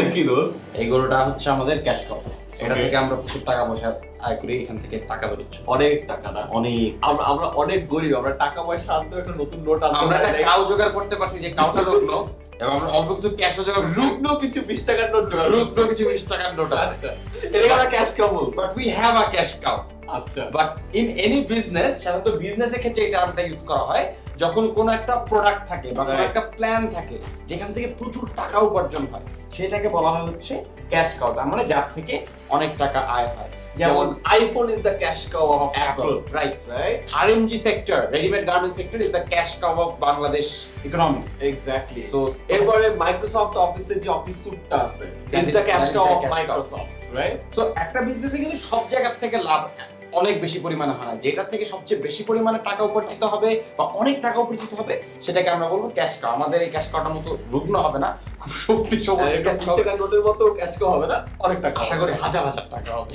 এটা কি দোস্ত? এই গরুটা হচ্ছে আমাদের ক্যাশ কাউ এটা থেকে আমরা প্রচুর টাকা পয়সা আয় করি এখান থেকে টাকা বেরোচ্ছে অনেক টাকা না? অনেক। আমরা আমরা অনেক গরিব আমরা টাকা পয়সা আনতে একটা নতুন নোট আনতে আমরা একটা কাউ জোগাড় করতে পারছি যে কাউটা রুগলো এবং আমরা অল্প কিছু ক্যাশও জোগাড় রুগ্ন কিছু বিশ টাকার নোট জোগাড় করছি। কিছু বিশ টাকার নোট আছে। আচ্ছা এটাকে আমরা cash cow but we have a cash cow আচ্ছা। বাট ইন এনি বিজনেস সাধারণত বিজনেসের ক্ষেত্রে এই টার্মটা ইউজ করা হয় যখন কোনো একটা প্রোডাক্ট থাকে বা কোনো একটা প্ল্যান থাকে যেখান থেকে প্রচুর টাকা উপার্জন হয় সেটাকে বলা হয় হচ্ছে ক্যাশ কাউ তার মানে যার থেকে অনেক টাকা আয় হয়। যেমন iPhone is the cash cow of Apple right right RMG sector readymade garment sector is the cash cow of Bangladesh economy exactly so এরপরে মাইক্রোসফট অফিসের যে অফিস স্যুটটা আছে is the cash cow of Microsoft right so একটা বিজনেসে কিন্তু সব জায়গা থেকে লাভ অনেক বেশি পরিমাণে হয়। না যেটা থেকে সবচেয়ে বেশি পরিমাণে টাকা উপার্জিত হবে বা অনেক টাকা উপার্জিত হবে সেটাকে আমরা বলব ক্যাশ কাউ আমাদের এই ক্যাশ কাউটার মতো রুগ্ন হবে না খুব শক্তি সময় নোটের মতো ক্যাশ কাউ হবে না অনেক টাকা আশা করি হাজার হাজার টাকা হবে।